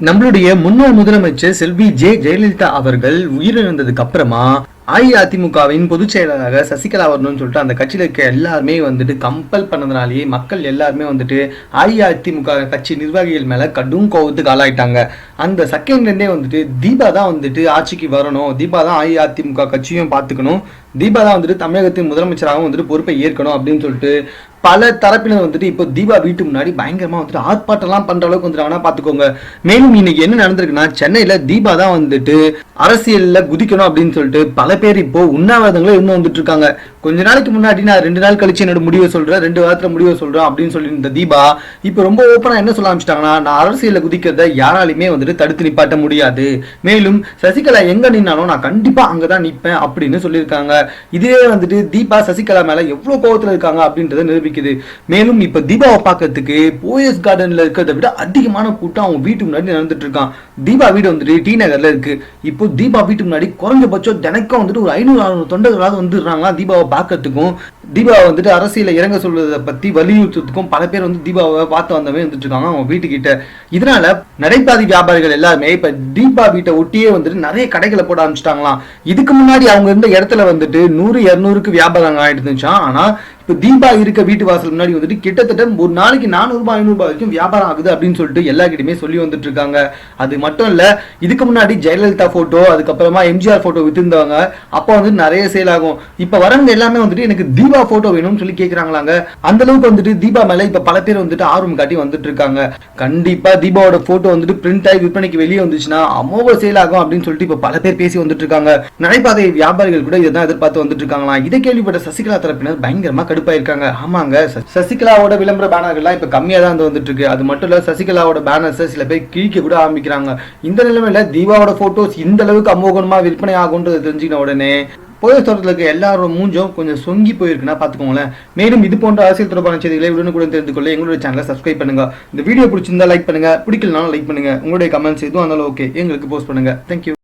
நம்மளுடைய முன்னாள் முதலமைச்சர் செல்வி ஜே ஜெயலலிதா அவர்கள் உயிரிழந்ததுக்கு அப்புறமா அஇஅதிமுகவின் பொதுச் செயலராக சசிகலா வரணும்னு சொல்லிட்டு அந்த கட்சியில் இருக்க எல்லாருமே வந்துட்டு கம்பல் பண்ணதுனாலேயே மக்கள் எல்லாருமே வந்துட்டு அஇஅதிமுக கட்சி நிர்வாகிகள் மேல கடும் கோவத்துக்கு ஆளாயிட்டாங்க. அந்த செகண்ட்லேருந்தே வந்துட்டு தீபா தான் வந்துட்டு ஆட்சிக்கு வரணும். தீபா தான் அஇஅதிமுக கட்சியும் பார்த்துக்கணும் தீபா தான் வந்துட்டு தமிழகத்தின் முதலமைச்சராகவும் வந்துட்டு பொறுப்பை ஏற்கணும் அப்படின்னு சொல்லிட்டு பல தரப்பினர் வந்துட்டு இப்போ தீபா வீட்டு முன்னாடி பயங்கரமா வந்துட்டு ஆர்ப்பாட்டம்லாம் பண்ற அளவுக்கு வந்துட்டாங்கன்னா பாத்துக்கோங்க. மேலும் இன்னைக்கு என்ன நடந்திருக்குன்னா சென்னையில தீபா தான் வந்துட்டு அரசியல்ல குதிக்கணும் அப்படின்னு சொல்லிட்டு பல பேர் இப்போ உண்ணாவிரதங்களும் இன்னும் வந்துட்டு இருக்காங்க. கொஞ்ச நாளைக்கு முன்னாடி நான் ரெண்டு நாள் கழிச்சு என்னோட முடிவை சொல்றேன் ரெண்டு வாரத்துல முடிவை சொல்றேன் அப்படின்னு சொல்லி தீபா இப்போ ரொம்ப ஓப்பனா என்ன சொல்ல ஆரம்பிச்சிட்டாங்கன்னா நான் அரசியல குதிக்கிறத யாராலையுமே வந்துட்டு தடுத்து நிப்பாட்ட முடியாது. மேலும் சசிகலா எங்க நின்னாலும் நான் கண்டிப்பா அங்கதான் நிற்பேன் அப்படின்னு சொல்லியிருக்காங்க. இதுவே வந்துட்டு தீபா சசிகலா மேல எவ்வளவு கோவத்துல இருக்காங்க அப்படின்றத நிரூபிக்குது. மேலும் இப்ப தீபாவை பார்க்கறதுக்கு போயஸ் கார்டன்ல இருக்கிறத விட அதிகமான கூட்டம் அவங்க வீட்டு முன்னாடி நடந்துட்டு இருக்கான். தீபா வீடு வந்துட்டு டி நகர்ல இருக்கு. இப்போ தீபா வீட்டு முன்னாடி குறைஞ்சபட்சம் தினைக்கும் வந்துட்டு ஒரு ஐநூறு அறுநூறு தொண்டர்களாவது வந்துடுறாங்களா தீபாவை தாக்கத்துக்கும் தீபாவை வந்துட்டு அரசியல இறங்க சொல்றதை பத்தி வலியுறுத்துறதுக்கும் பல பேர் வந்து தீபாவை பார்த்து வந்தவே வந்துட்டு இருக்காங்க அவங்க வீட்டுக்கிட்ட. இதனால நடைபாதி வியாபாரிகள் எல்லாருமே இப்ப தீபா வீட்டை ஒட்டியே வந்துட்டு நிறைய கடைகளை போட ஆரம்பிச்சிட்டாங்களாம். இதுக்கு முன்னாடி அவங்க இருந்த இடத்துல வந்துட்டு நூறு இரநூறுக்கு வியாபாரம் ஆயிட்டு இருந்துச்சான் ஆனா இப்போ தீபா இருக்க வீட்டு வாசல் முன்னாடி வந்துட்டு கிட்டத்தட்ட ஒரு நாளைக்கு நானூறுபா ஐநூறுபா வரைக்கும் வியாபாரம் ஆகுது அப்படின்னு சொல்லிட்டு எல்லா சொல்லி வந்துட்டு இருக்காங்க. அது மட்டும் இல்லை இதுக்கு முன்னாடி ஜெயலலிதா ஃபோட்டோ அதுக்கப்புறமா எம்ஜிஆர் ஃபோட்டோ வித்திருந்தவங்க அப்போ வந்து நிறைய சேல் ஆகும். இப்போ வரவங்க எல்லாமே வந்துட்டு எனக்கு தீபா ஃபோட்டோ வேணும்னு சொல்லி கேட்குறாங்களாங்க அந்த அளவுக்கு வந்துட்டு தீபா மேலே இப்போ பல பேர் வந்துட்டு ஆர்வம் காட்டி வந்துட்டு இருக்காங்க. கண்டிப்பாக தீபாவோட ஃபோட்டோ வந்துட்டு பிரிண்ட் ஆகி விற்பனைக்கு வெளியே வந்துச்சுன்னா அமோக சேல் ஆகும் அப்படின்னு சொல்லிட்டு இப்போ பல பேர் பேசி வந்துட்டு இருக்காங்க. நடைபாதை வியாபாரிகள் கூட இதை தான் எதிர்பார்த்து வந்துட்டு இருக்காங்களா இதை கேள்விப்பட்ட சசிகலா தரப்பினர் பயங்கரமாக கடுப்பாயிருக்காங்க. ஆமாங்க. சசிகலாவோட விளம்பர பேனர்கள்லாம் இப்ப கம்மியா தான் வந்து வந்துட்டு இருக்கு அது மட்டும் இல்ல சசிகலாவோட பேனர்ஸை சில பேர் கிழிக்க கூட ஆரம்பிக்கிறாங்க. இந்த நிலைமையில தீபாவோட போட்டோஸ் இந்த அளவுக்கு அமோகமாக விற்பனை ஆகும்ன்றது தெரிஞ்சுக்கின உடனே போய் தோட்டத்தில் இருக்க எல்லாரோட மூஞ்சும் கொஞ்சம் சொங்கி போயிருக்குன்னா பார்த்துக்கோங்களேன் மேலும் இது போன்ற அரசியல் தொடர்பான செய்திகளை உடனுக்குடன் தெரிந்து கொள்ள எங்களுடைய சேனலை சப்ஸ்கிரைப் பண்ணுங்க. இந்த வீடியோ பிடிச்சிருந்தா லைக் பண்ணுங்க. பிடிக்கலனாலும் லைக் பண்ணுங்க. உங்களுடைய கமெண்ட்ஸ் எதுவும் இருந்தாலும் ஓகே எங்களுக்கு போஸ்ட் பண்ணுங்க. தேங்க்யூ